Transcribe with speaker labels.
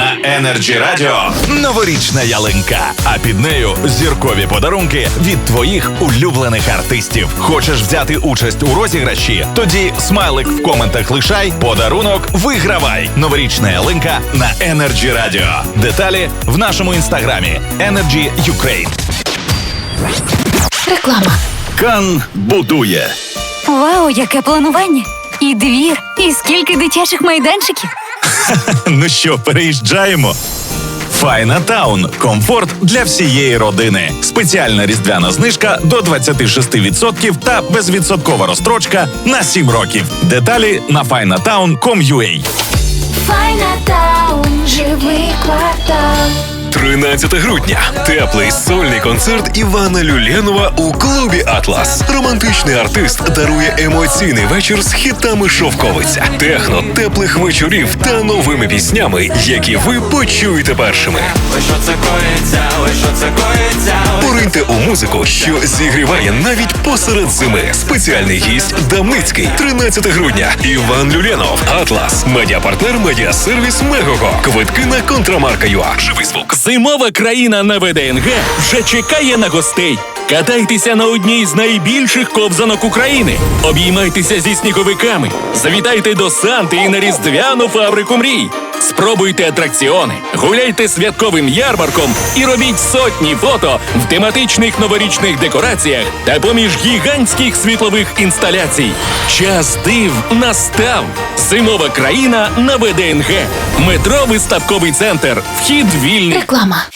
Speaker 1: На Енерджі Радіо новорічна ялинка. А під нею зіркові подарунки від твоїх улюблених артистів. Хочеш взяти участь у розіграші? Тоді смайлик в коментах лишай, подарунок вигравай. Новорічна ялинка на Енерджі Радіо. Деталі в нашому інстаграмі Energy Ukraine.
Speaker 2: Реклама.
Speaker 1: Кан будує.
Speaker 2: Вау, яке планування! І двір, і скільки дитячих майданчиків.
Speaker 1: Ну що, переїжджаємо? Файна Таун комфорт для всієї родини. Спеціальна різдвяна знижка до 26% та безвідсоткова розстрочка на 7 років. Деталі на finatown.com.ua
Speaker 3: 13 грудня. Теплий сольний концерт Івана Люленова у клубі Атлас. Романтичний артист дарує емоційний вечір з хітами шовковиця, техно, теплих вечорів та новими піснями, які ви почуєте першими.
Speaker 4: Ой, що це коїться, ой, що це коїться.
Speaker 3: Пориньте у музику, що зігріває навіть посеред зими. Спеціальний гість Дамницький. 13 грудня. Іван Люленов. Атлас. Медіапартнер медіасервіс Мегого. Квитки на контрамарка ЮА. Живий звук.
Speaker 5: Зимова країна на ВДНГ вже чекає на гостей. Катайтеся на одній з найбільших ковзанок України. Обіймайтеся зі сніговиками. Завітайте до Санти і на різдвяну фабрику мрій. Спробуйте атракціони, гуляйте святковим ярмарком і робіть сотні фото в тематичних новорічних декораціях та поміж гігантських світлових інсталяцій. Час див настав. Зимова країна на ВДНГ. Метро виставковий центр. Вхід вільний.
Speaker 2: Реклама.